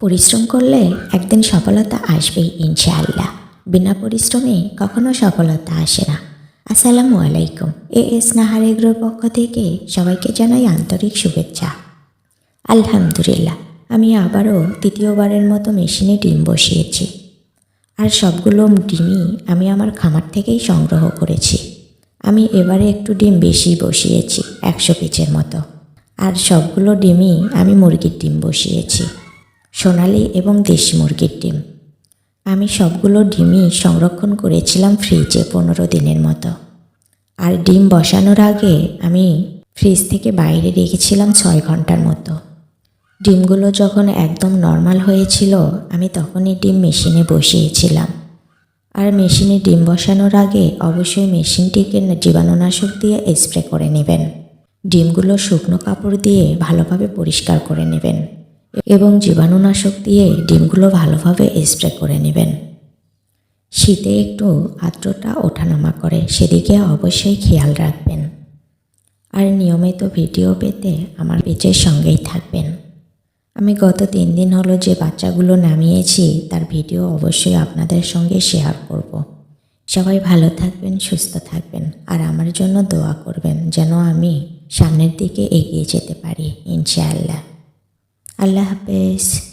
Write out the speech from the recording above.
পরিশ্রম করলে একদিন সফলতা আসবেই, ইনশাআল্লাহ। বিনা পরিশ্রমে কখনো সফলতা আসে না। আসসালামু আলাইকুম। এ এস নাহার এগ্রোর পক্ষ থেকে সবাইকে জানাই আন্তরিক শুভেচ্ছা। আলহামদুলিল্লাহ, আমি আবারও তৃতীয়বারের মতো মেশিনে ডিম বসিয়েছি। আর সবগুলো ডিমই আমি আমার খামার থেকেই সংগ্রহ করেছি। আমি এবারে একটু ডিম বেশি বসিয়েছি, একশো পিচের মতো। আর সবগুলো ডিমই আমি মুরগির ডিম বসিয়েছি। সোনালি এবং দেশি মুরগির ডিম। আমি সবগুলো ডিমই সংরক্ষণ করেছিলাম ফ্রিজে পনেরো দিনের মতো। আর ডিম বসানোর আগে আমি ফ্রিজ থেকে বাইরে রেখেছিলাম ছয় ঘণ্টার মতো। ডিমগুলো যখন একদম নর্মাল হয়েছিল, আমি তখনই ডিম মেশিনে বসিয়েছিলাম। আর মেশিনে ডিম বসানোর আগে অবশ্যই মেশিনটিকে জীবাণুনাশক দিয়ে স্প্রে করে নেবেন। ডিমগুলো শুকনো কাপড় দিয়ে ভালোভাবে পরিষ্কার করে নেবেন। এবং জীবাণুনাশক দিয়ে ডিমগুলো ভালোভাবে স্প্রে করে নেবেন। শীতে একটু আর্দ্রতা ওঠানামা করে, সেদিকে অবশ্যই খেয়াল রাখবেন। আর নিয়মিত ভিডিও পেতে আমার পেজের সঙ্গেই থাকবেন। আমি গত তিন দিন হলো যে বাচ্চাগুলো নামিয়েছি, তার ভিডিও অবশ্যই আপনাদের সঙ্গে শেয়ার করব। সবাই ভালো থাকবেন, সুস্থ থাকবেন, আর আমার জন্য দোয়া করবেন যেন আমি সামনের দিকে এগিয়ে যেতে পারি, ইনশাআল্লাহ। আল্লাহ হাফেজ।